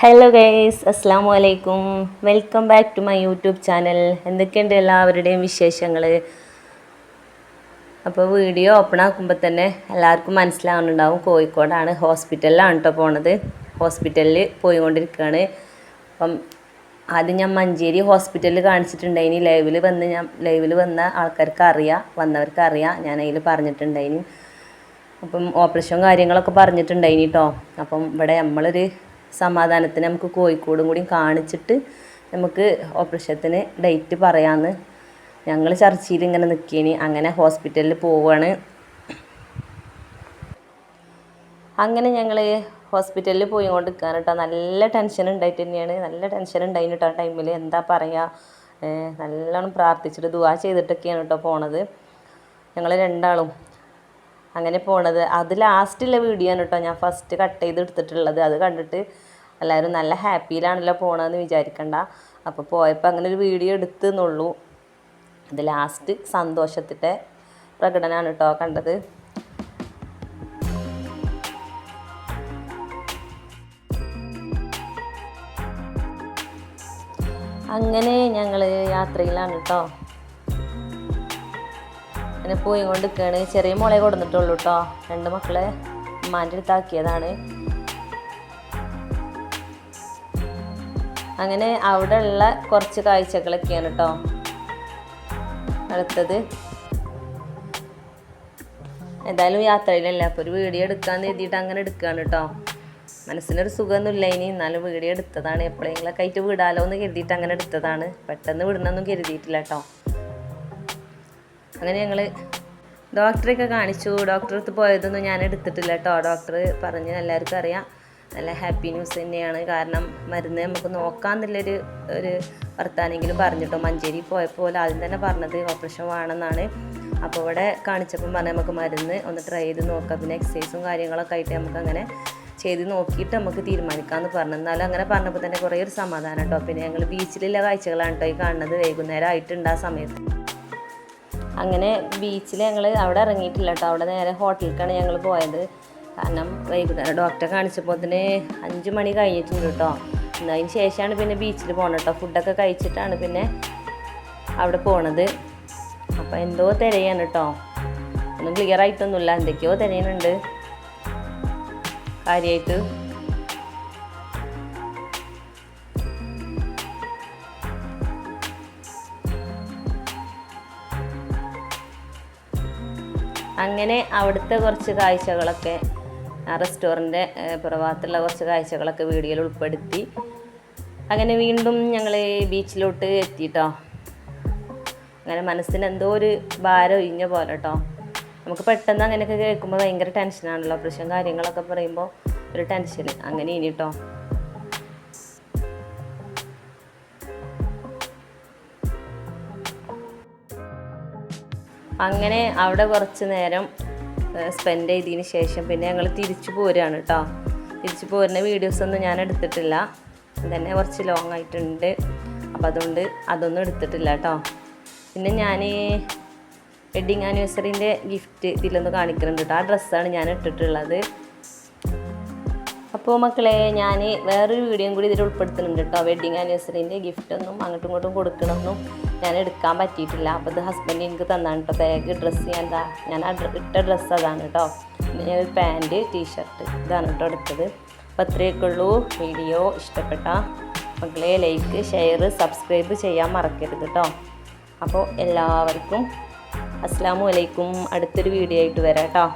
Hello guys അസ്സാം വലൈക്കും welcome back to my YouTube channel എന്തൊക്കെയുണ്ട് എല്ലാവരുടെയും വിശേഷങ്ങൾ അപ്പോൾ വീഡിയോ ഓപ്പൺ ആക്കുമ്പോൾ തന്നെ എല്ലാവർക്കും മനസ്സിലാവുന്നുണ്ടാവും. കോഴിക്കോടാണ് ഹോസ്പിറ്റലിലാണ് കേട്ടോ പോണത്. ഹോസ്പിറ്റലിൽ പോയിക്കൊണ്ടിരിക്കുകയാണ് അപ്പം ആദ്യം ഞാൻ മഞ്ചേരി ഹോസ്പിറ്റലിൽ കാണിച്ചിട്ടുണ്ടായിനി. ലൈവിൽ വന്ന് ഞാൻ ലൈവിൽ വന്ന ആൾക്കാർക്ക് അറിയാം വന്നവർക്ക് അറിയാം ഞാൻ അതിൽ പറഞ്ഞിട്ടുണ്ടായിനി. അപ്പം ഓപ്പറേഷൻ കാര്യങ്ങളൊക്കെ പറഞ്ഞിട്ടുണ്ടായിനി കേട്ടോ അപ്പം ഇവിടെ നമ്മളൊരു സമാധാനത്തിന് നമുക്ക് കോഴിക്കോടും കൂടി കാണിച്ചിട്ട് നമുക്ക് ഓപ്പറേഷത്തിന് ഡേറ്റ് പറയാമെന്ന് ഞങ്ങൾ ചർച്ചയിൽ ഇങ്ങനെ നിൽക്കേനി അങ്ങനെ ഹോസ്പിറ്റലിൽ പോവാണ്. അങ്ങനെ ഞങ്ങൾ ഹോസ്പിറ്റലിൽ പോയി കൊണ്ട് നിൽക്കാൻ കേട്ടോ നല്ല ടെൻഷൻ ഉണ്ടായിട്ട് തന്നെയാണ് നല്ല ടെൻഷൻ ഉണ്ടായിന് കേട്ടോ ആ ടൈമിൽ എന്താ പറയുക നല്ലോണം പ്രാർത്ഥിച്ചിട്ട് ദുവാ ചെയ്തിട്ടൊക്കെയാണ് കേട്ടോ പോണത്. ഞങ്ങൾ രണ്ടാളും അങ്ങനെ പോണത്. അത് ലാസ്റ്റുള്ള വീഡിയോ ആണ് കേട്ടോ ഞാൻ ഫസ്റ്റ് കട്ട് ചെയ്ത് എടുത്തിട്ടുള്ളത് അത് കണ്ടിട്ട് എല്ലാവരും നല്ല ഹാപ്പിയിലാണല്ലോ പോണതെന്ന് വിചാരിക്കണ്ട. അപ്പോൾ പോയപ്പോൾ അങ്ങനെ ഒരു വീഡിയോ എടുത്തെന്നുള്ളൂ. അത് ലാസ്റ്റ് സന്തോഷത്തിന്റെ പ്രകടനമാണ് കേട്ടോ കണ്ടത്. അങ്ങനെ ഞങ്ങൾ യാത്രയിലാണ് കേട്ടോ അങ്ങനെ പോയി കൊണ്ടിരിക്കുകയാണ് ചെറിയ മോളെ കൊടുത്തിട്ടുള്ളൂ കേട്ടോ രണ്ട് മക്കളെ ഉമ്മാന്റെ അടുത്താക്കിയതാണ്. അങ്ങനെ അവിടെ ഉള്ള കുറച്ച് കാഴ്ചകളൊക്കെയാണ് കേട്ടോ അടുത്തത്. എന്തായാലും യാത്രയിലല്ല? അപ്പോൾ ഒരു വീഡിയോ എടുക്കാന്ന് എഴുതിയിട്ട് അങ്ങനെ എടുക്കുകയാണ് കേട്ടോ മനസ്സിനൊരു സുഖമൊന്നുമില്ല ഇനി. എന്നാലും വീഡിയോ എടുത്തതാണ്. എപ്പോഴെങ്കിലൊക്കെ ആയിട്ട് വിടാലോ എന്ന് കരുതിയിട്ട് അങ്ങനെ എടുത്തതാണ്. പെട്ടെന്ന് വിടണമെന്നും കരുതിയിട്ടില്ല കേട്ടോ അങ്ങനെ ഞങ്ങൾ ഡോക്ടറെയൊക്കെ കാണിച്ചു. ഡോക്ടറെ അടുത്ത് പോയതൊന്നും ഞാൻ എടുത്തിട്ടില്ല കേട്ടോ ഡോക്ടർ പറഞ്ഞ് എല്ലാവർക്കും അറിയാം. നല്ല ഹാപ്പി ന്യൂസ് തന്നെയാണ്. കാരണം മരുന്ന് നമുക്ക് നോക്കാമെന്നുള്ളൊരു ഒരു വർത്താനെങ്കിലും പറഞ്ഞിട്ടോ. മഞ്ചേരി പോയപ്പോൾ ആദ്യം തന്നെ പറഞ്ഞത് ഓപ്പറേഷൻ വേണമെന്നാണ്. അപ്പോൾ ഇവിടെ കാണിച്ചപ്പം പറഞ്ഞാൽ നമുക്ക് മരുന്ന് ഒന്ന് ട്രൈ ചെയ്ത് നോക്കാം. പിന്നെ എക്സസൈസും കാര്യങ്ങളൊക്കെ ആയിട്ട് നമുക്ക് അങ്ങനെ ചെയ്ത് നോക്കിയിട്ട് നമുക്ക് തീരുമാനിക്കാമെന്ന് പറഞ്ഞു. എന്നാലും അങ്ങനെ പറഞ്ഞപ്പോൾ തന്നെ കുറേ ഒരു സമാധാനം കേട്ടോ. പിന്നെ ഞങ്ങൾ ബീച്ചിലുള്ള കാഴ്ചകളാണ് കേട്ടോ ഈ കാണുന്നത്. വൈകുന്നേരം ആയിട്ടുണ്ട് ആ സമയത്ത്. അങ്ങനെ ബീച്ചിൽ ഞങ്ങൾ അവിടെ ഇറങ്ങിയിട്ടില്ല കേട്ടോ. അവിടെ നേരെ ഹോട്ടലിലേക്കാണ് ഞങ്ങൾ പോയത്. കാരണം വൈകുന്നേരം ഡോക്ടറെ കാണിച്ചപ്പോൾ തന്നെ അഞ്ച് മണി കഴിഞ്ഞിട്ടുണ്ട് കേട്ടോ. അതിന് ശേഷമാണ് പിന്നെ ബീച്ചിൽ പോകണം കേട്ടോ. ഫുഡൊക്കെ കഴിച്ചിട്ടാണ് പിന്നെ അവിടെ പോണത്. അപ്പോൾ എന്തോ തിരയാണ് കേട്ടോ. ഒന്നും ക്ലിയർ ആയിട്ടൊന്നുമില്ല. എന്തൊക്കെയോ തിരയുന്നുണ്ട്. കാര്യമായിട്ട് അങ്ങനെ അവിടുത്തെ കുറച്ച് കാഴ്ചകളൊക്കെ ആ റെസ്റ്റോറന്റ് പുറഭാഗത്തുള്ള കുറച്ച് കാഴ്ചകളൊക്കെ വീഡിയോയിൽ ഉൾപ്പെടുത്തി. അങ്ങനെ വീണ്ടും ഞങ്ങൾ ബീച്ചിലോട്ട് എത്തിയിട്ടോ അങ്ങനെ മനസ്സിന് എന്തോ ഒരു ഭാരം ഒഴിഞ്ഞ പോലെ കേട്ടോ നമുക്ക് പെട്ടെന്ന് അങ്ങനെയൊക്കെ കേൾക്കുമ്പോൾ ഭയങ്കര ടെൻഷനാണല്ലോ പ്രശ്നം കാര്യങ്ങളൊക്കെ പറയുമ്പോൾ ഒരു ടെൻഷൻ അങ്ങനെ ഇനി കേട്ടോ അങ്ങനെ അവിടെ കുറച്ച് നേരം സ്പെൻഡ് ചെയ്തതിന് ശേഷം പിന്നെ ഞങ്ങൾ തിരിച്ചു പോരുകയാണ് കേട്ടോ തിരിച്ചു പോരുന്ന വീഡിയോസൊന്നും ഞാൻ എടുത്തിട്ടില്ല. തന്നെ കുറച്ച് ലോങ് ആയിട്ടുണ്ട്. അപ്പോൾ അതുകൊണ്ട് അതൊന്നും എടുത്തിട്ടില്ല കേട്ടോ പിന്നെ ഞാൻ വെഡ്ഡിങ് ആനിവേഴ്സറിന്റെ ഗിഫ്റ്റ് ഇതിലൊന്ന് കാണിക്കുന്നുണ്ട് കേട്ടോ ആ ഡ്രസ്സാണ് ഞാൻ ഇട്ടിട്ടുള്ളത്. അപ്പോൾ മക്കളെ ഞാൻ വേറൊരു വീഡിയോയും കൂടി ഇതിൽ ഉൾപ്പെടുത്തുന്നുണ്ട് കേട്ടോ. വെഡിങ് ആനിവേഴ്സറിന്റെ ഗിഫ്റ്റൊന്നും അങ്ങോട്ടും ഇങ്ങോട്ടും കൊടുക്കണമെന്നും ഞാൻ എടുക്കാൻ പറ്റിയിട്ടില്ല. അപ്പോൾ ഇത് ഹസ്ബൻഡ് എനിക്ക് തന്നാണ് കേട്ടോ. ബാഗ് ഡ്രസ്സ് ഞാൻ എന്താ ഞാൻ ഇട്ട ഡ്രസ്സ് അതാണ് കേട്ടോ. ഒരു പാന്റ് ടീഷർട്ട് ഇതാണ് കേട്ടോ എടുത്തത്. അപ്പോൾ അത്രയൊക്കെ ഉള്ളൂ വീഡിയോ. ഇഷ്ടപ്പെട്ട മക്കളെ ലൈക്ക് ഷെയർ സബ്സ്ക്രൈബ് ചെയ്യാൻ മറക്കരുത് കേട്ടോ. അപ്പോൾ എല്ലാവർക്കും അസ്സാം വലൈക്കും അടുത്തൊരു വീഡിയോ ആയിട്ട് വരാം കേട്ടോ.